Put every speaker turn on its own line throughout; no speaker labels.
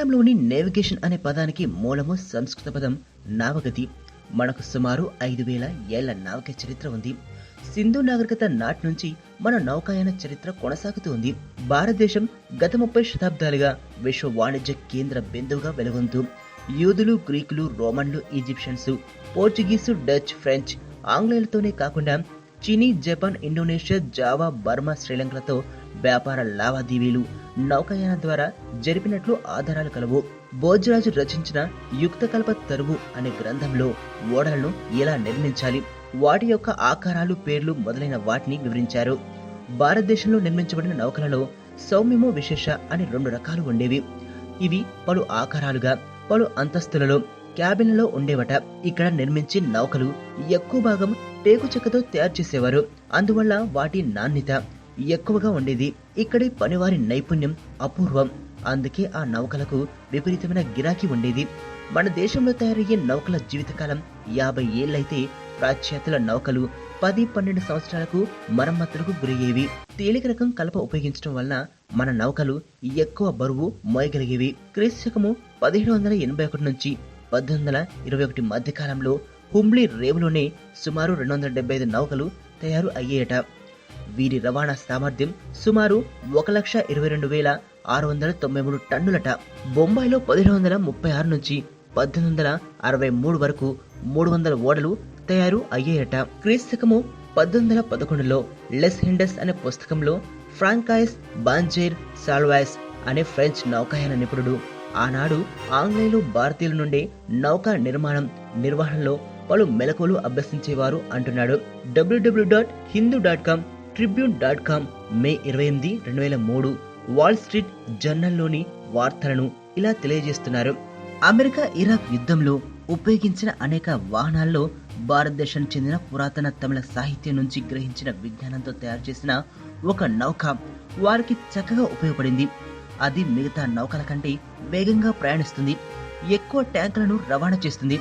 ఆంగ్లంలోని navigation అనే పదానికి మూలము సంస్కృత పదం నావగతి మనకు సుమారు ఐదు వేల ఏళ్ళ నావిక చరిత్ర ఉంది. సింధు నాగరికత నాటి నుంచి మన నౌకాయన చరిత్ర కొనసాగుతూ ఉంది. భారతదేశం గత ముప్పై శతాబ్దాలుగా విశ్వ వాణిజ్య కేంద్ర బిందువుగా వెలుగొందు. యూదులు గ్రీకులు రోమన్లు ఈజిప్షియన్స్ పోర్చుగీసు డచ్ ఫ్రెంచ్ ఆంగ్లేయులతోనే కాకుండా చీనీ జపాన్ ఇండోనేషియా జావా బర్మా శ్రీలంకలతో వ్యాపార లావాదేవీలు నౌకాయాన ద్వారా జరిపినట్లు ఆధారాలు కలవు. భోజరాజు రచించిన యుక్తకల్ప తరువు అనే గ్రంథంలో ఓడలను ఎలా నిర్మించాలి వాటి యొక్క ఆకారాలు పేర్లు మొదలైన వాటిని వివరించారు. భారతదేశంలో నిర్మించబడిన నౌకలలో సౌమ్యము విశేష అని రెండు రకాలు ఉండేవి. ఇవి పలు ఆకారాలుగా పలు అంతస్తులలో క్యాబిన్లో ఉండేవట. ఇక్కడ నిర్మించి నౌకలు ఎక్కువ భాగం టేకు చెక్కతో తయారు చేసేవారు. అందువల్ల వాటి నాణ్యత ఎక్కువగా ఉండేది. ఇక్కడి పనివారి నైపుణ్యం అపూర్వం. అందుకే ఆ నౌకలకు విపరీతమైన గిరాకీ ఉండేది. మన దేశంలో తయారయ్యే నౌకల జీవితకాలం యాభై ఏళ్ళైతే పాశ్చాత్యుల నౌకలు పది పన్నెండు సంవత్సరాలకు మరమ్మతులకు గురయ్యేవి. తేలిక రకం కలప ఉపయోగించడం వలన మన నౌకలు ఎక్కువ బరువు మోయగలిగేవి. క్రీస్తుకము పదిహేడు వందల ఎనభై ఒకటి నుంచి పద్దెనిమిది వందల ఇరవై ఒకటి మధ్యకాలంలో హుంబ్లీ రేవులోనే సుమారు రెండు వందల డెబ్బై ఐదు నౌకలు తయారు అయ్యేయట వీరి రవాణా సామర్థ్యం సుమారు ఒక లక్ష ఇరవై రెండు వేల ఆరు వందల తొంభై మూడు టన్నులట. బొంబాయిలో పదిహేను వందల ముప్పై ఆరు నుంచి పద్దెనిమిది వందల అరవై మూడు వరకు మూడు వందల ఓడలు తయారు అయ్యాయట క్రీస్తకము పద్దెనిమిది వందల పదకొండులో లెస్ హిండస్ అనే పుస్తకంలో ఫ్రాంకాయిస్ బాంజేర్ సాల్వాయిస్ అనే ఫ్రెంచ్ నౌకాయన నిపుణుడు. ఆనాడు ఆంగ్లేయులు భారతీయుల నుండి నౌకా నిర్మాణం నిర్వహణలో పలు మెలకువలు అభ్యసించేవారు అంటున్నాడు. W W dot Hindu dot com Tribune dot com May ఇరవై ఎనిమిది రెండు వేల మూడు వాల్ స్ట్రీట్ జర్నల్లోని వార్తలను ఇలా తెలియజేస్తున్నారు. అమెరికా ఇరాక్ యుద్ధంలో ఉపయోగించిన అనేక వాహనాల్లో భారతదేశం చెందిన పురాతన తమిళ సాహిత్యం నుంచి గ్రహించిన విజ్ఞానంతో తయారు చేసిన ఒక నౌక వారికి చక్కగా ఉపయోగపడింది. అది మిగతా నౌకల కంటే వేగంగా ప్రయాణిస్తుంది. ఎక్కువ ట్యాంకులను రవాణా చేస్తుంది.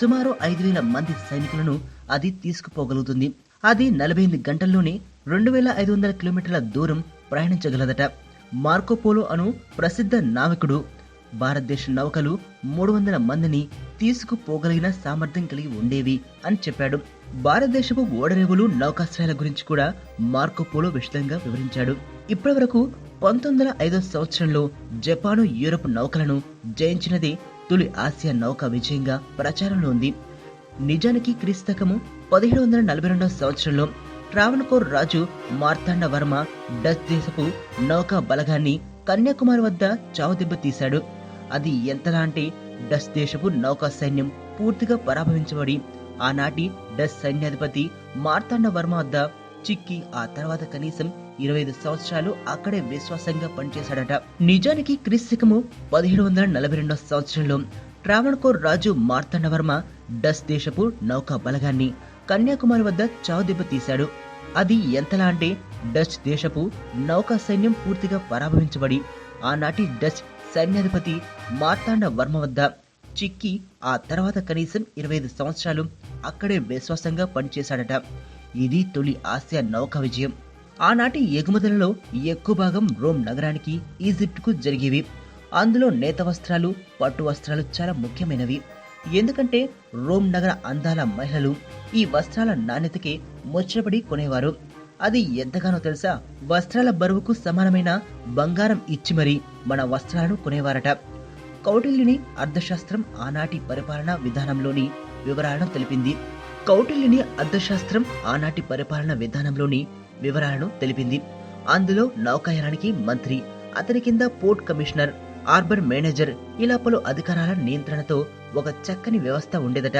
సుమారు ఐదు వేల మంది సైనికులను అది తీసుకుపోగలుగుతుంది. అది నలభై ఎనిమిది గంటల్లోనే రెండు వేల ఐదు వందల కిలోమీటర్ల దూరం ప్రయాణించగలదట. మార్కోపోలో అను ప్రసిద్ధ నావికుడు. భారతదేశ నౌకలు మూడు వందల మందిని తీసుకుపోగలిగిన సామర్థ్యం కలిగి ఉండేవి అని చెప్పాడు. భారతదేశపు ఓడరేవులు నౌకాశ్రయాల గురించి కూడా మార్కోపోలో విశదంగా వివరించాడు. ఇప్పటి వరకు పంతొమ్మిది వందల ఐదో సంవత్సరంలో జపాను యూరప్ నౌకలను జయించినదే తొలి ఆసియా నౌక విజయంగా ప్రచారంలో ఉంది. నిజానికి క్రీస్తకము పదిహేడు వందల నలభై రెండవ సంవత్సరంలో ట్రావణకోర్ రాజు మార్తాండ వర్మ డచ్ దేశపు నౌకా బలగాన్ని కన్యాకుమారి వద్ద చావుదెబ్బ తీశాడు. అది ఎంతలా అంటే డచ్ దేశపు నౌకా సైన్యం పూర్తిగా పరాభవించబడి ఆనాటి డచ్ సైన్యాధిపతి మార్తాండ వర్మ వద్ద చిక్కి ఆ తర్వాత కనీసం ఇరవై ఐదు సంవత్సరాలు అక్కడే విశ్వాసంగా పనిచేశాడట. నిజానికి క్రీస్తకము పదిహేడు వందల నలభై రెండవ సంవత్సరంలో ట్రావణకోర్ రాజు మార్తాండవర్మ డచ్ దేశపు నౌకా బలగాన్ని కన్యాకుమారి వద్ద చావుదెబ్బ తీశాడు. అది ఎంతలా అంటే డచ్ దేశపు నౌకా సైన్యం పూర్తిగా పరాభవించబడి ఆనాటి డచ్ సైన్యాధిపతి మార్తాండ వర్మ వద్ద చిక్కి ఆ తర్వాత కనీసం ఇరవై ఐదు సంవత్సరాలు అక్కడే విశ్వాసంగా పనిచేశాడట. ఇది తొలి ఆసియా నౌకా విజయం. ఆనాటి ఎగుమతులలో ఎక్కువ భాగం రోమ్ నగరానికి ఈజిప్ట్కు జరిగేవి. అందులో నేత వస్త్రాలు పట్టు వస్త్రాలు చాలా ముఖ్యమైనవి. ఎందుకంటే రోమ్ నగర అందాల మహిళలు ఈ వస్త్రాల నాణ్యతకి ముచ్చటపడి కొనేవారు. అది ఎంతగానో తెలుసా? వస్త్రాల బరువుకు సమానమైన బంగారం ఇచ్చి మరీ మన వస్త్రాలను కొనేవారట. కౌటిల్యుని అర్థశాస్త్రం ఆనాటి పరిపాలనా విధానంలోని వివరాలను తెలిపింది. కౌటిల్యుని అర్థశాస్త్రం ఆనాటి పరిపాలన విధానంలోని వివరాలను తెలిపింది. అందులో నౌకాయానానికి మంత్రి అతని కింద పోర్ట్ కమిషనర్ ఆర్బర్ మేనేజర్ ఇలా పలు అధికారాల నియంత్రణతో ఒక చక్కని వ్యవస్థ ఉండేదట.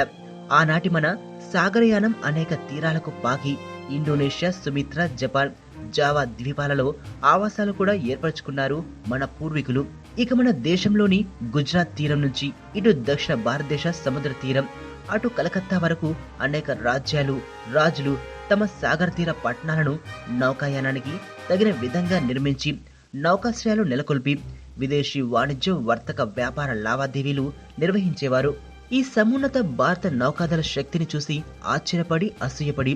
ఆనాటి మన సాగరయానం అనేక తీరాలకు పాకి ఇండోనేషియా సుమిత్ర జపాన్ జావా ద్వీపాలలో ఆవాసాలు కూడా ఏర్పరచుకున్నారు మన పూర్వీకులు. ఇక మన దేశంలోని గుజరాత్ తీరం నుంచి ఇటు దక్షిణ భారతదేశ సముద్ర తీరం అటు కలకత్తా వరకు అనేక రాజ్యాలు రాజులు తమ సాగర్ తీర పట్టణాలను నౌకాయానానికి తగిన విధంగా నిర్మించి నౌకాశ్రయాలు నెలకొల్పి విదేశీ వాణిజ్య వర్తక వ్యాపార లావాదేవీలు నిర్వహించేవారు. ఈ సమున్నత భారత నౌకాదళ శక్తిని చూసి ఆశ్చర్యపడి అసూయపడి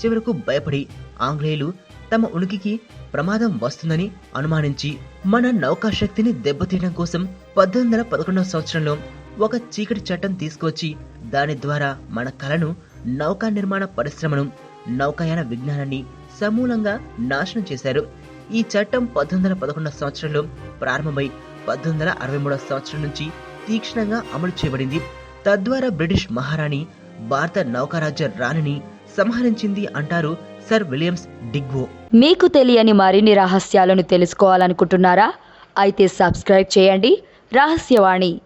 చివరకు భయపడి ఆంగ్లేయులు తమ ఉనికికి ప్రమాదం వస్తుందని అనుమానించి మన నౌకా శక్తిని దెబ్బతీయడం కోసం పద్దెనిమిది వందల పదకొండవ సంవత్సరంలో ఒక చీకటి చట్టం తీసుకొచ్చి దాని ద్వారా మన కళను నౌకా నిర్మాణ పరిశ్రమను నౌకాయాన విజ్ఞానాన్ని సమూలంగా నాశనం చేశారు. ఈ చట్టం పద్దెనిమిది వందల పదకొండవ సంవత్సరంలో ప్రారంభమై పద్దెనిమిది వందల అరవై మూడవ సంవత్సరం నుంచి తీక్షణంగా అమలు చేయబడింది. తద్వారా బ్రిటిష్ మహారాణి భారత నౌకారాజ్య రాణిని సంహరించింది అంటారు సర్ విలియమ్స్ డిగ్వో.
మీకు తెలియని మరిన్ని రహస్యాలను తెలుసుకోవాలనుకుంటున్నారా? అయితే సబ్స్క్రైబ్ చేయండి. రహస్యవాణి.